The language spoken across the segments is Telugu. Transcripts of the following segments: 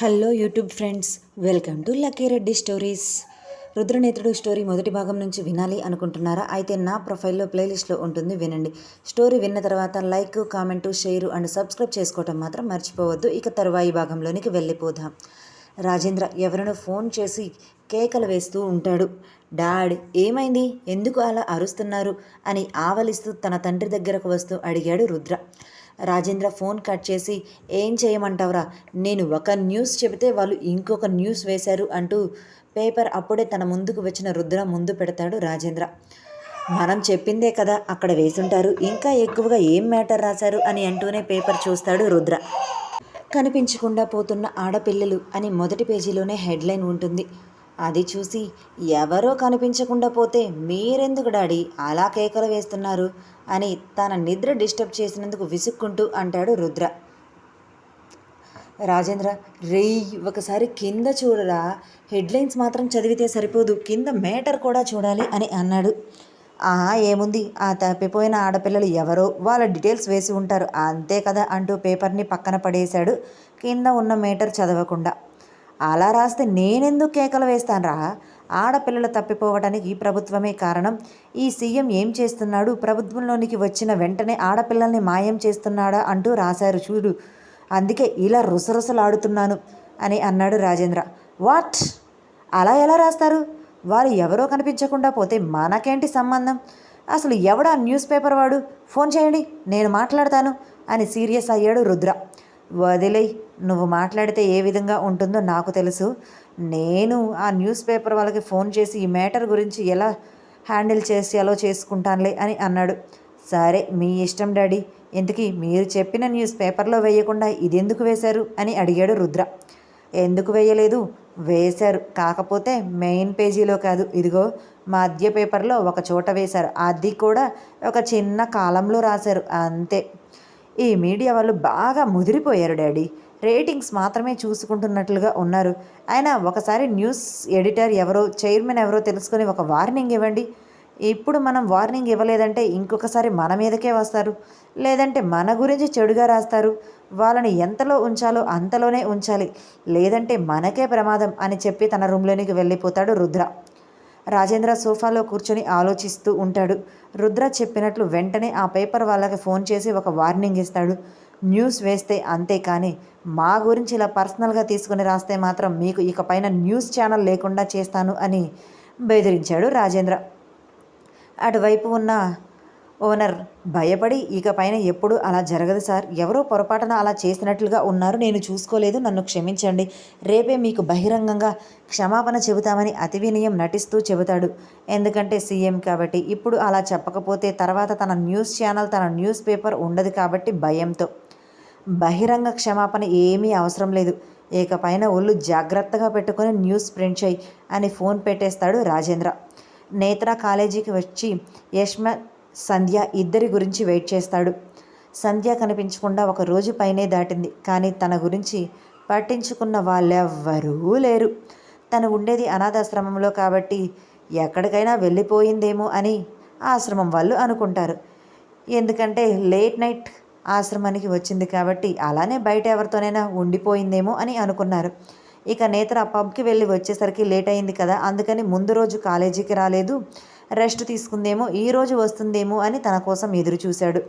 Hello YouTube friends welcome to lucky Reddy stories. రుద్రనేత్రుడు story మొదటి భాగం నుంచి వినాలి అనుకుంటున్నారా? అయితే నా ప్రొఫైల్లో ప్లేలిస్ట్లో ఉంటుంది వినండి. స్టోరీ విన్న తర్వాత like comment share and subscribe చేసుకోవటం మాత్రం మర్చిపోవద్దు. ఇక తరువాయి భాగంలోనికి వెళ్ళిపోదాం. రాజేంద్ర ఎవరినో ఫోన్ చేసి కేకలు వేస్తూ ఉంటాడు. డాడ్ ఏమైంది? ఎందుకు అలా అరుస్తున్నారు? అని ఆవలిస్తూ తన తండ్రి దగ్గరకు వస్తూ అడిగాడు రుద్ర. రాజేంద్ర ఫోన్ కట్ చేసి ఏం చేయమంటావురా? నేను ఒక న్యూస్ చెబితే వాళ్ళు ఇంకొక న్యూస్ వేశారు అంటూ పేపర్ అప్పుడే తన ముందుకు వచ్చిన రుద్ర ముందు పెడతాడు రాజేంద్ర. మనం చెప్పిందే కదా అక్కడ వేసుంటారు. ఇంకా ఎక్కువగా ఏం మ్యాటర్ రాశారు? అని అంటూనే పేపర్ చూస్తాడు రుద్ర. కనిపించకుండా పోతున్న ఆడపిల్లలు అని మొదటి పేజీలోనే హెడ్లైన్ ఉంటుంది. అది చూసి ఎవరో కనిపించకుండా పోతే మీరెందుకు డాడీ అలా కేకలు వేస్తున్నారు? అని తన నిద్ర డిస్టర్బ్ చేసినందుకు విసుక్కుంటూ అంటాడు రుద్ర. రాజేంద్ర రేయ్ ఒకసారి కింద చూడరా. హెడ్లైన్స్ మాత్రం చదివితే సరిపోదు. కింద మేటర్ కూడా చూడాలి అని అన్నాడు. ఆహా ఏముంది? ఆ తప్పిపోయిన ఆడపిల్లలు ఎవరో వాళ్ళ డీటెయిల్స్ వేసి ఉంటారు. అంతే కదా అంటూ పేపర్ని పక్కన పడేశాడు. కింద ఉన్న మేటర్ చదవకుండా. అలా రాస్తే నేనెందుకు కేకలు వేస్తానరా? ఆడపిల్లలు తప్పిపోవడానికి ఈ ప్రభుత్వమే కారణం. ఈ సీఎం ఏం చేస్తున్నాడు? ప్రభుత్వంలోనికి వచ్చిన వెంటనే ఆడపిల్లల్ని మాయం చేస్తున్నాడా అంటూ రాశారు చూడు. అందుకే ఇలా రుసరుసలాడుతున్నాను అని అన్నాడు రాజేంద్ర. వాట్? అలా ఎలా రాస్తారు? వారు ఎవరో కనిపించకుండా పోతే మనకేంటి సంబంధం? అసలు ఎవడా న్యూస్ పేపర్ వాడు? ఫోన్ చేయండి నేను మాట్లాడతాను అని సీరియస్ అయ్యాడు రుద్ర. వదిలే నువ్వు మాట్లాడితే ఏ విధంగా ఉంటుందో నాకు తెలుసు. నేను ఆ న్యూస్ పేపర్ వాళ్ళకి ఫోన్ చేసి ఈ మ్యాటర్ గురించి ఎలా హ్యాండిల్ చేసి అలో చేసుకుంటానులే అని అన్నాడు. సరే మీ ఇష్టం డాడీ. ఇంతకీ మీరు చెప్పిన న్యూస్ పేపర్లో వేయకుండా ఇది ఎందుకు వేశారు అని అడిగాడు రుద్ర. ఎందుకు వేయలేదు? వేశారు. కాకపోతే మెయిన్ పేజీలో కాదు. ఇదిగో మధ్య పేపర్లో ఒక చోట వేశారు. అది కూడా ఒక చిన్న కాలంలో రాశారు. అంతే. ఈ మీడియా వాళ్ళు బాగా ముదిరిపోయారు డాడీ. రేటింగ్స్ మాత్రమే చూసుకుంటున్నట్లుగా ఉన్నారు. అయినా ఒకసారి న్యూస్ ఎడిటర్ ఎవరో చైర్మన్ ఎవరో తెలుసుకొని ఒక వార్నింగ్ ఇవ్వండి. ఇప్పుడు మనం వార్నింగ్ ఇవ్వలేదంటే ఇంకొకసారి మన మీదకే వస్తారు. లేదంటే మన గురించి చెడుగా రాస్తారు. వాళ్ళని ఎంతలో ఉంచాలో అంతలోనే ఉంచాలి. లేదంటే మనకే ప్రమాదం అని చెప్పి తన రూమ్లోనికి వెళ్ళిపోతాడు రుద్ర. రాజేంద్ర సోఫాలో కూర్చొని ఆలోచిస్తూ ఉంటాడు. రుద్ర చెప్పినట్లు వెంటనే ఆ పేపర్ వాళ్ళకి ఫోన్ చేసి ఒక వార్నింగ్ ఇస్తాడు. న్యూస్ వేస్తే అంతే కానీ మా గురించి ఇలా పర్సనల్గా తీసుకుని రాస్తే మాత్రం మీకు ఇక పైన న్యూస్ ఛానల్ లేకుండా చేస్తాను అని బెదిరించాడు రాజేంద్ర. అటువైపు ఉన్న ఓనర్ భయపడి ఇక పైన ఎప్పుడు అలా జరగదు సార్. ఎవరో పొరపాటున అలా చేసినట్లుగా ఉన్నారు. నేను చూసుకోలేదు. నన్ను క్షమించండి. రేపే మీకు బహిరంగంగా క్షమాపణ చెబుతామని అతి వినయం నటిస్తూ చెబుతాడు. ఎందుకంటే సీఎం కాబట్టి ఇప్పుడు అలా చెప్పకపోతే తర్వాత తన న్యూస్ ఛానల్ తన న్యూస్ పేపర్ ఉండదు కాబట్టి భయంతో. బహిరంగ క్షమాపణ ఏమీ అవసరం లేదు. ఇకపైన ఒళ్ళు జాగ్రత్తగా పెట్టుకొని న్యూస్ ప్రింట్ చేయి అని ఫోన్ పెట్టేస్తాడు రాజేంద్ర. నేత్ర కాలేజీకి వచ్చి యష్మ సంధ్య ఇద్దరి గురించి వెయిట్ చేస్తాడు. సంధ్య కనిపించకుండా ఒక రోజు పైనే దాటింది. కానీ తన గురించి పట్టించుకున్న వాళ్ళెవ్వరూ లేరు. తను ఉండేది అనాథాశ్రమంలో కాబట్టి ఎక్కడికైనా వెళ్ళిపోయిందేమో అని ఆశ్రమం వాళ్ళు అనుకుంటారు. ఎందుకంటే లేట్ నైట్ ఆశ్రమానికి వచ్చింది కాబట్టి అలానే బయట ఎవరితోనైనా ఉండిపోయిందేమో అని అనుకున్నారు. ఇక నేత్ర పబ్కి వెళ్ళి వచ్చేసరికి లేట్ అయింది కదా అందుకని ముందు రోజు కాలేజీకి రాలేదు. రెస్ట్ తీసుకుందేమో ఈ రోజు వస్తుందేమో అని తన కోసం ఎదురుచూశాడు.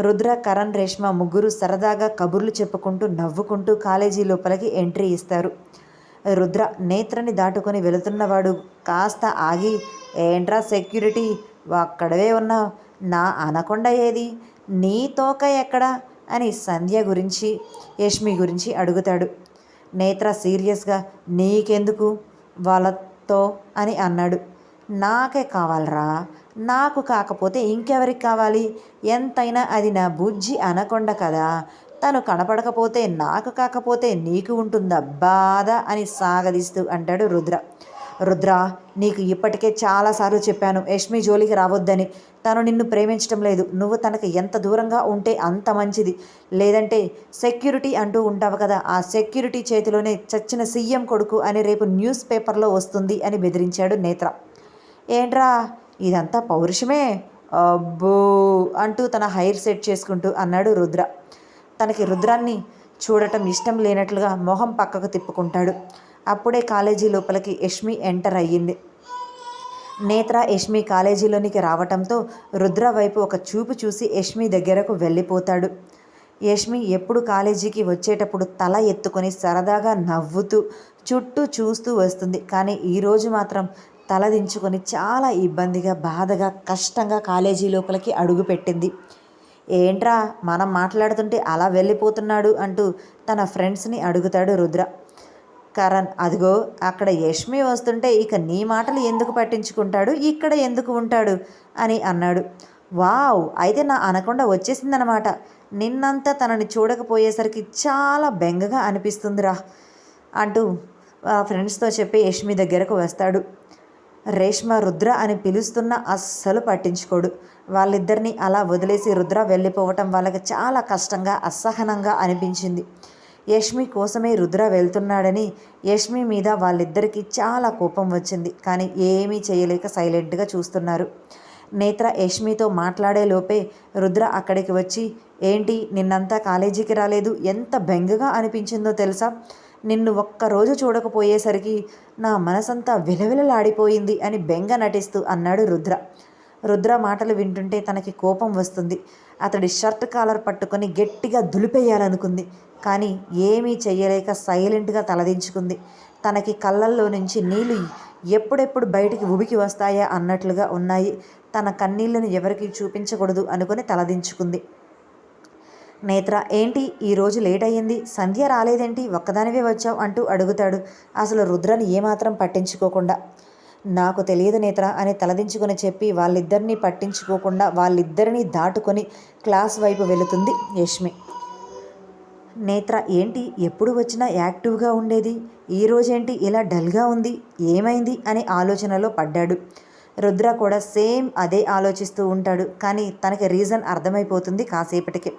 రుద్ర కరణ్ రేష్మ ముగ్గురు సరదాగా కబుర్లు చెప్పుకుంటూ నవ్వుకుంటూ కాలేజీ లోపలికి ఎంట్రీ ఇస్తారు. రుద్ర నేత్రని దాటుకొని వెళుతున్నవాడు కాస్త ఆగి ఏంట్రా సెక్యూరిటీ? అక్కడవే ఉన్నావు. నా అనకొండ ఏది? నీ తోక ఎక్కడా? అని సంధ్య గురించి యష్మి గురించి అడుగుతాడు. నేత్ర సీరియస్గా నీకెందుకు? వాళ్ళతో? అని అన్నాడు. నాకే కావాలరా. నాకు కాకపోతే ఇంకెవరికి కావాలి? ఎంతైనా అది నా బుజ్జి అనకొండ కదా. తను కనపడకపోతే నాకు కాకపోతే నీకు ఉంటుందా బాధ అని సాగదీస్తూ అంటాడు రుద్ర. రుద్ర నీకు ఇప్పటికే చాలాసార్లు చెప్పాను యష్మి జోలికి రావద్దని. తను నిన్ను ప్రేమించడం లేదు. నువ్వు తనకు ఎంత దూరంగా ఉంటే అంత మంచిది. లేదంటే సెక్యూరిటీ అంటూ ఉంటావు కదా. ఆ సెక్యూరిటీ చేతిలోనే చచ్చిన సీఎం కొడుకు అని రేపు న్యూస్ పేపర్లో వస్తుంది అని బెదిరించాడు నేత్ర. ఏంట్రా ఇదంతా పౌరుషమే? అబ్బో అంటూ తన హైర్ సెట్ చేసుకుంటూ అన్నాడు రుద్ర. తనకి రుద్రాన్ని చూడటం ఇష్టం లేనట్లుగా మొహం పక్కకు తిప్పుకుంటాడు. అప్పుడే కాలేజీ లోపలికి యష్మి ఎంటర్ అయ్యింది. నేత్ర యష్మి కాలేజీలోనికి రావటంతో రుద్ర వైపు ఒక చూపు చూసి యష్మి దగ్గరకు వెళ్ళిపోతాడు. యష్మి ఎప్పుడు కాలేజీకి వచ్చేటప్పుడు తల ఎత్తుకొని సరదాగా నవ్వుతూ చుట్టూ చూస్తూ వస్తుంది. కానీ ఈరోజు మాత్రం తల దించుకొని చాలా ఇబ్బందిగా బాధగా కష్టంగా కాలేజీ లోపలికి అడుగుపెట్టింది ఏంట్రా మనం మాట్లాడుతుంటే అలా వెళ్ళిపోతున్నాడు అంటూ తన ఫ్రెండ్స్ని అడుగుతాడు రుద్ర. కరణ్ అదిగో అక్కడ యష్మి వస్తుంటే ఇక నీ మాటలు ఎందుకు పట్టించుకుంటాడు? ఇక్కడ ఎందుకు ఉంటాడు? అని అన్నాడు. వావ్ అయితే నా అనకుండా వచ్చేసిందనమాట. నిన్నంతా తనని చూడకపోయేసరికి చాలా బెంగగా అనిపిస్తుందిరా అంటూ ఆ ఫ్రెండ్స్తో చెప్పి యష్మి దగ్గరకు వస్తాడు. రేష్మ రుద్ర అని పిలుస్తున్న అస్సలు పట్టించుకోడు. వాళ్ళిద్దరిని అలా వదిలేసి రుద్ర వెళ్ళిపోవటం వాళ్ళకి చాలా కష్టంగా అసహనంగా అనిపించింది. యష్మి కోసమే రుద్ర వెళ్తున్నాడని యష్మి మీద వాళ్ళిద్దరికీ చాలా కోపం వచ్చింది. కానీ ఏమీ చేయలేక సైలెంట్గా చూస్తున్నారు. నేత్ర యష్మితో మాట్లాడే లోపే రుద్ర అక్కడికి వచ్చి ఏంటి నిన్నంతా కాలేజీకి రాలేదు? ఎంత బెంగగా అనిపించిందో తెలుసా? నిన్ను ఒక్కరోజు చూడకపోయేసరికి నా మనసంతా విలవిలలాడిపోయింది అని బెంగ నటిస్తూ అన్నాడు రుద్ర. రుద్ర మాటలు వింటుంటే తనకి కోపం వస్తుంది. అతడి షర్ట్ కాలర్ పట్టుకొని గట్టిగా దులిపేయాలనుకుంది. కానీ ఏమీ చెయ్యలేక సైలెంట్గా తలదించుకుంది. తనకి కళ్ళల్లో నుంచి నీళ్ళు ఎప్పుడెప్పుడు బయటికి ఉబికి వస్తాయా అన్నట్లుగా ఉన్నాయి. తన కన్నీళ్ళను ఎవరికీ చూపించకూడదు అనుకుని తలదించుకుంది. నేత్ర ఏంటి? ఈరోజు లేట్ అయ్యింది సంధ్య రాలేదేంటి? ఒక్కదానివే వచ్చావు అంటూ అడుగుతాడు. అసలు రుద్రని ఏమాత్రం పట్టించుకోకుండా. నాకు తెలియదు నేత్ర అని తలదించుకొని చెప్పి వాళ్ళిద్దరినీ పట్టించుకోకుండా వాళ్ళిద్దరినీ దాటుకొని క్లాస్ వైపు వెళుతుంది యష్మి. నేత్ర ఏంటి? ఎప్పుడు వచ్చినా యాక్టివ్గా ఉండేది? ఈరోజేంటి ఇలా డల్గా ఉంది? ఏమైంది? అనే ఆలోచనలో పడ్డాడు. రుద్ర కూడా సేమ్ అదే ఆలోచిస్తూ ఉంటాడు. కానీ తనకి రీజన్ అర్థమైపోతుంది కాసేపటికి.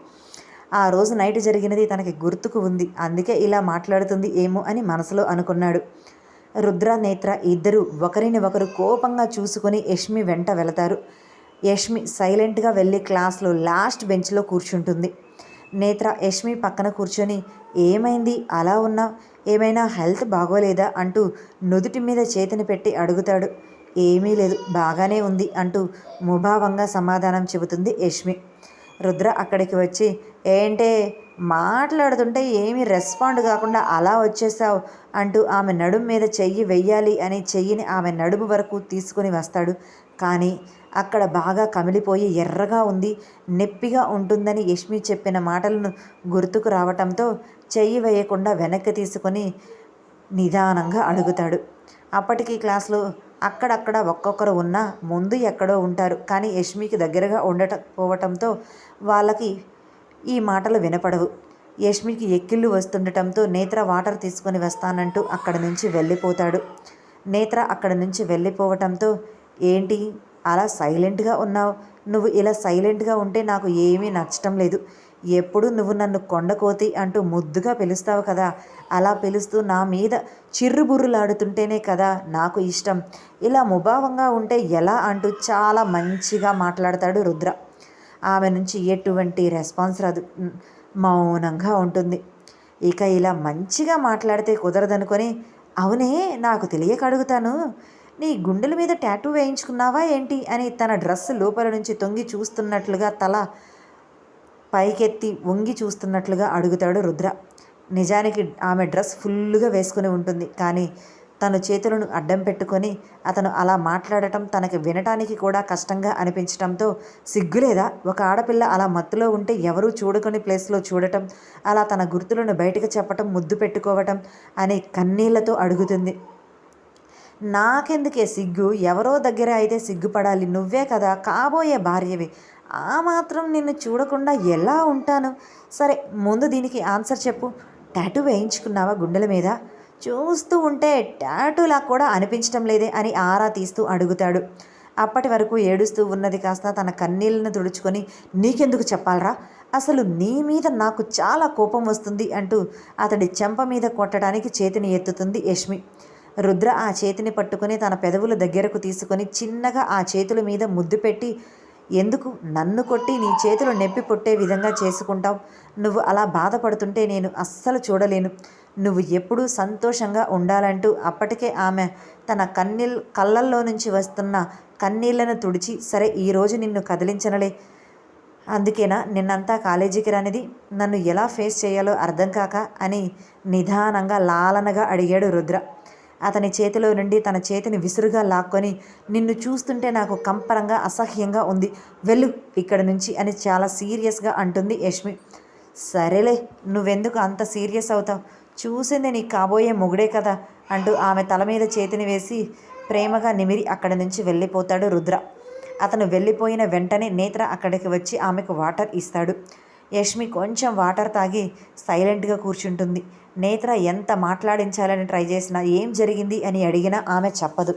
ఆ రోజు నైట్ జరిగినది తనకి గుర్తుకు ఉంది. అందుకే ఇలా మాట్లాడుతుంది ఏమో అని మనసులో అనుకున్నాడు. రుద్ర నేత్ర ఇద్దరు ఒకరిని ఒకరు కోపంగా చూసుకొని యష్మి వెంట వెళతారు. యష్మి సైలెంట్గా వెళ్ళి క్లాస్లో లాస్ట్ బెంచ్లో కూర్చుంటుంది. నేత్ర యష్మి పక్కన కూర్చొని ఏమైంది? అలా ఉన్నా ఏమైనా హెల్త్ బాగోలేదా? అంటూ నుదుటి మీద చేతిని పెట్టి అడుగుతాడు. ఏమీ లేదు బాగానే ఉంది అంటూ ముభావంగా సమాధానం చెబుతుంది యష్మి. రుద్ర అక్కడికి వచ్చి ఏంటే మాట్లాడుతుంటే ఏమీ రెస్పాండ్ కాకుండా అలా వచ్చేసావు అంటూ ఆమె నడుము మీద చెయ్యి వెయ్యాలి అని చెయ్యిని ఆమె నడుము వరకు తీసుకుని వస్తాడు. కానీ అక్కడ బాగా కమిలిపోయి ఎర్రగా ఉంది నొప్పిగా ఉంటుందని యష్మి చెప్పిన మాటలను గుర్తుకు రావటంతో చెయ్యి వేయకుండా వెనక్కి తీసుకొని నిదానంగా అడుగుతాడు. అప్పటికి క్లాస్లో అక్కడక్కడ ఒక్కొక్కరు ఉన్నా ముందు ఎక్కడో ఉంటారు. కానీ యష్మికి దగ్గరగా ఉండకపోవటంతో వాళ్ళకి ఈ మాటలు వినపడవు. యష్మికి ఎక్కిళ్ళు వస్తుండటంతో నేత్ర వాటర్ తీసుకొని వస్తానంటూ అక్కడ నుంచి వెళ్ళిపోతాడు. నేత్ర అక్కడ నుంచి వెళ్ళిపోవటంతో ఏంటి? అలా సైలెంట్గా ఉన్నావు? నువ్వు ఇలా సైలెంట్గా ఉంటే నాకు ఏమీ నచ్చటం లేదు. ఎప్పుడు నువ్వు నన్ను కొండకోతి అంటూ ముద్దుగా పిలుస్తావు కదా? అలా పిలుస్తూ నా మీద చిర్రుబుర్రులాడుతుంటేనే కదా నాకు ఇష్టం. ఇలా ముభావంగా ఉంటే ఎలా అంటూ చాలా మంచిగా మాట్లాడతాడు రుద్ర. ఆమె నుంచి ఎటువంటి రెస్పాన్స్ రాదు. మౌనంగా ఉంటుంది. ఇక ఇలా మంచిగా మాట్లాడితే కుదరదనుకొని అవునే నాకు తెలియక అడుగుతాను. నీ గుండెల మీద ట్యాటూ వేయించుకున్నావా ఏంటి? అని తన డ్రెస్ లోపల నుంచి తొంగి చూస్తున్నట్లుగా తల పైకెత్తి వంగి చూస్తున్నట్లుగా అడుగుతాడు రుద్ర. నిజానికి ఆమె డ్రెస్ ఫుల్గా వేసుకుని ఉంటుంది. కానీ తన చేతులను అడ్డం పెట్టుకొని అతను అలా మాట్లాడటం తనకి వినటానికి కూడా కష్టంగా అనిపించటంతో సిగ్గులేదా? ఒక ఆడపిల్ల అలా మత్తులో ఉంటే ఎవరూ చూడకొని ప్లేస్లో చూడటం అలా తన గుర్తులను బయటకు చెప్పటం ముద్దు పెట్టుకోవటం అనే కన్నీళ్ళతో అడుగుతుంది. నాకెందుకే సిగ్గు? ఎవరో దగ్గర అయితే సిగ్గుపడాలి. నువ్వే కదా కాబోయే భార్యవి. ఆ మాత్రం నిన్ను చూడకుండా ఎలా ఉంటాను? సరే ముందు దీనికి ఆన్సర్ చెప్పు. టాటూ వేయించుకున్నావా గుండెల మీద? చూస్తూ ఉంటే టాటూలా కూడా అనిపించటం లేదే అని ఆరా తీస్తూ అడుగుతాడు. అప్పటి వరకు ఏడుస్తూ ఉన్నది కాస్త తన కన్నీళ్ళను తుడుచుకొని నీకెందుకు చెప్పాలరా? అసలు నీ మీద నాకు చాలా కోపం వస్తుంది అంటూ అతడి చెంప మీద కొట్టడానికి చేతిని ఎత్తుతుంది యష్మి. రుద్ర ఆ చేతిని పట్టుకొని తన పెదవుల దగ్గరకు తీసుకొని చిన్నగా ఆ చేతుల మీద ముద్దు పెట్టి ఎందుకు నన్ను కొట్టి నీ చేతులు నొప్పి పుట్టే విధంగా చేసుకుంటావు? నువ్వు అలా బాధపడుతుంటే నేను అస్సలు చూడలేను. నువ్వు ఎప్పుడూ సంతోషంగా ఉండాలంటూ అప్పటికే ఆమె తన కన్నీల్ కళ్ళల్లో నుంచి వస్తున్న కన్నీళ్ళను తుడిచి సరే ఈరోజు నిన్ను కదిలించనలే. అందుకేనా నిన్నంతా కాలేజీకి రానిది? నన్ను ఎలా ఫేస్ చేయాలో అర్థం కాక అని నిదానంగా లాలనగా అడిగాడు రుద్ర. అతని చేతిలో నుండి తన చేతిని విసురుగా లాక్కొని నిన్ను చూస్తుంటే నాకు కంపరంగా అసహ్యంగా ఉంది. వెళ్ళు ఇక్కడ నుంచి అని చాలా సీరియస్గా అంటుంది యష్మి. సరేలే నువ్వెందుకు అంత సీరియస్ అవుతావు? చూసింది నీకు కాబోయే మొగుడే కదా అంటూ ఆమె తల మీద చేతిని వేసి ప్రేమగా నిమిరి అక్కడి నుంచి వెళ్ళిపోతాడు రుద్ర. అతను వెళ్ళిపోయిన వెంటనే నేత్ర అక్కడికి వచ్చి ఆమెకు వాటర్ ఇస్తాడు. యష్మి కొంచెం వాటర్ తాగి సైలెంట్గా కూర్చుంటుంది. నేత్ర ఎంత మాట్లాడించాలని ట్రై చేసినా ఏం జరిగింది అని అడిగినా ఆమె చెప్పదు.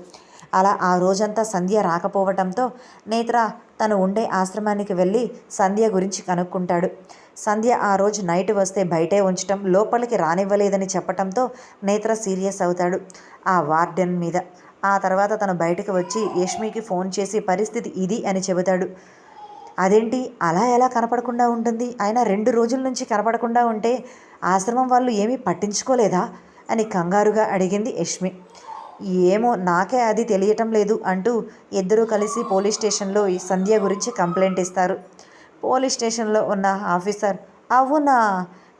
అలా ఆ రోజంతా సంధ్య రాకపోవటంతో నేత్ర తను ఉండే ఆశ్రమానికి వెళ్ళి సంధ్య గురించి కనుక్కుంటాడు. సంధ్య ఆ రోజు నైట్ వస్తే బయటే ఉంచటం లోపలికి రానివ్వలేదని చెప్పటంతో నేత్ర సీరియస్ అవుతాడు ఆ వార్డెన్ మీద. ఆ తర్వాత తను బయటకు వచ్చి యష్మికి ఫోన్ చేసి పరిస్థితి ఇది అని చెబుతాడు. అదేంటి? అలా ఎలా కనపడకుండా ఉంటుంది? ఆయన రెండు రోజుల నుంచి కనపడకుండా ఉంటే ఆశ్రమం వాళ్ళు ఏమీ పట్టించుకోలేదా? అని కంగారుగా అడిగింది యష్మి. ఏమో నాకే అది తెలియటం లేదు అంటూ ఇద్దరూ కలిసి పోలీస్ స్టేషన్లో ఈ సంధ్య గురించి కంప్లైంట్ ఇస్తారు. పోలీస్ స్టేషన్లో ఉన్న ఆఫీసర్ అవునా?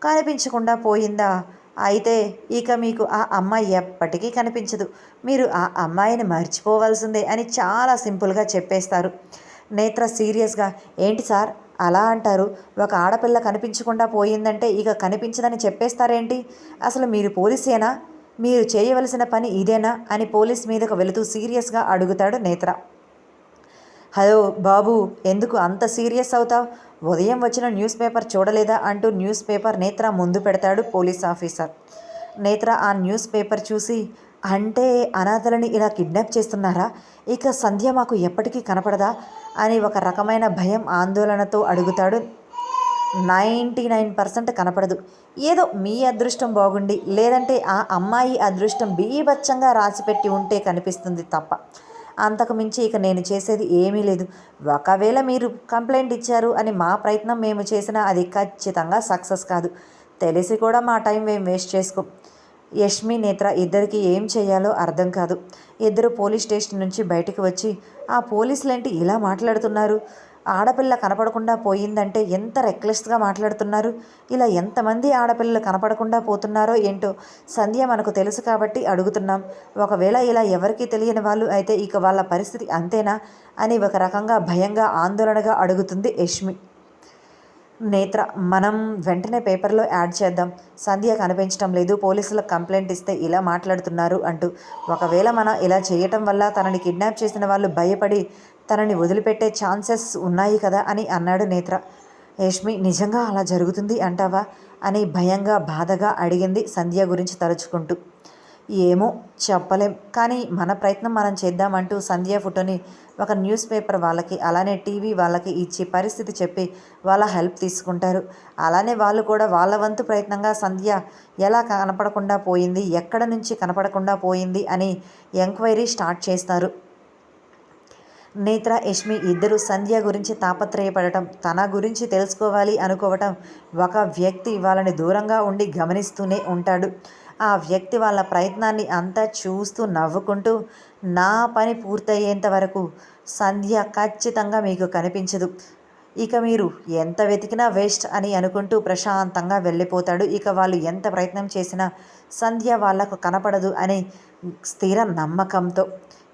కనిపించకుండా పోయిందా? అయితే ఇక మీకు ఆ అమ్మాయి ఎప్పటికీ కనిపించదు. మీరు ఆ అమ్మాయిని మర్చిపోవాల్సిందే అని చాలా సింపుల్గా చెప్పేస్తారు. నేత్ర సీరియస్గా ఏంటి సార్? అలా అంటారు. ఒక ఆడపిల్ల కనిపించకుండా పోయిందంటే ఇక కనిపించదని చెప్పేస్తారేంటి? అసలు మీరు పోలీసేనా? మీరు చేయవలసిన పని ఇదేనా? అని పోలీస్ మీదకు వెళుతూ సీరియస్గా అడుగుతాడు నేత్ర. హలో బాబు ఎందుకు అంత సీరియస్ అవుతావు? ఉదయం వచ్చిన న్యూస్ పేపర్ చూడలేదా? అంటూ న్యూస్ పేపర్ నేత్ర ముందు పెడతాడు పోలీస్ ఆఫీసర్. నేత్ర ఆ న్యూస్ పేపర్ చూసి అంటే అనాథలని ఇలా కిడ్నాప్ చేస్తున్నారా? ఇక సంధ్య మాకు ఎప్పటికీ కనపడదా? అని ఒక రకమైన భయం ఆందోళనతో అడుగుతాడు. నైంటీ నైన్ పర్సెంట్ కనపడదు. ఏదో మీ అదృష్టం బాగుండి లేదంటే ఆ అమ్మాయి అదృష్టం బీభత్సంగా రాసిపెట్టి ఉంటే కనిపిస్తుంది తప్ప. అంతకుమించి ఇక నేను చేసేది ఏమీ లేదు. ఒకవేళ మీరు కంప్లైంట్ ఇచ్చారు అని మా ప్రయత్నం మేము చేసినా అది ఖచ్చితంగా సక్సెస్ కాదు. తెలిసి కూడా మా టైం మేము వేస్ట్ చేసుకో. యష్మి నేత్ర ఇద్దరికి ఏం చేయాలో అర్థం కాదు. ఇద్దరు పోలీస్ స్టేషన్ నుంచి బయటకు వచ్చి ఆ పోలీసులేంటి ఇలా మాట్లాడుతున్నారు? ఆడపిల్ల కనపడకుండా పోయిందంటే ఎంత రెక్లెస్గా మాట్లాడుతున్నారు? ఇలా ఎంతమంది ఆడపిల్లలు కనపడకుండా పోతున్నారో ఏంటో సంధ్య మనకు తెలుసు కాబట్టి అడుగుతున్నాం. ఒకవేళ ఇలా ఎవరికీ తెలియని వాళ్ళు అయితే ఇక వాళ్ళ పరిస్థితి అంతేనా? అని ఒక రకంగా భయంగా ఆందోళనగా అడుగుతుంది యష్మి. నేత్ర మనం వెంటనే పేపర్లో యాడ్ చేద్దాం. సంధ్య కనిపించడం లేదు. పోలీసులకు కంప్లైంట్ ఇస్తే ఇలా మాట్లాడుతున్నారు అంటూ. ఒకవేళ మనం ఇలా చేయటం వల్ల తనని కిడ్నాప్ చేసిన వాళ్ళు భయపడి తనని వదిలిపెట్టే ఛాన్సెస్ ఉన్నాయి కదా అని అన్నాడు నేత్ర. యష్మి నిజంగా అలా జరుగుతుంది అంటావా? అని భయంగా బాధగా అడిగింది సంధ్య గురించి తలుచుకుంటూ. ఏమో చెప్పలేం. కానీ మన ప్రయత్నం మనం చేద్దామంటూ సంధ్య ఫోటోని ఒక న్యూస్ పేపర్ వాళ్ళకి అలానే టీవీ వాళ్ళకి ఇచ్చి పరిస్థితి చెప్పి వాళ్ళ హెల్ప్ తీసుకుంటారు. అలానే వాళ్ళు కూడా వాళ్ళ వంతు ప్రయత్నంగా సంధ్య ఎలా కనపడకుండా పోయింది ఎక్కడ నుంచి కనపడకుండా పోయింది అని ఎంక్వైరీ స్టార్ట్ చేస్తారు. నేత్ర యష్మి ఇద్దరు సంధ్య గురించి తాపత్రయపడటం తన గురించి తెలుసుకోవాలి అనుకోవటం ఒక వ్యక్తి వాళ్ళని దూరంగా ఉండి గమనిస్తూనే ఉంటాడు. ఆ వ్యక్తి వాళ్ళ ప్రయత్నాన్ని అంతా చూస్తూ నవ్వుకుంటూ నా పని పూర్తయ్యేంత వరకు సంధ్య ఖచ్చితంగా మీకు కనిపించదు. ఇక మీరు ఎంత వెతికినా వేస్ట్ అని అనుకుంటూ ప్రశాంతంగా వెళ్ళిపోతాడు. ఇక వాళ్ళు ఎంత ప్రయత్నం చేసినా సంధ్య వాళ్ళకు కనపడదు అనే స్థిర నమ్మకంతో.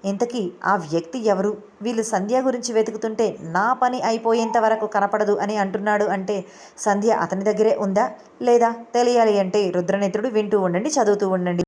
ఇంతకీ ఆ వ్యక్తి ఎవరు? వీళ్ళు సంధ్య గురించి వెతుకుతుంటే నా పని అయిపోయేంత వరకు కనపడదు అని అంటున్నాడు అంటే సంధ్య అతని దగ్గరే ఉందా? లేదా తెలియాలి అంటే రుద్రనేత్రుడు వింటూ ఉండండి చదువుతూ ఉండండి.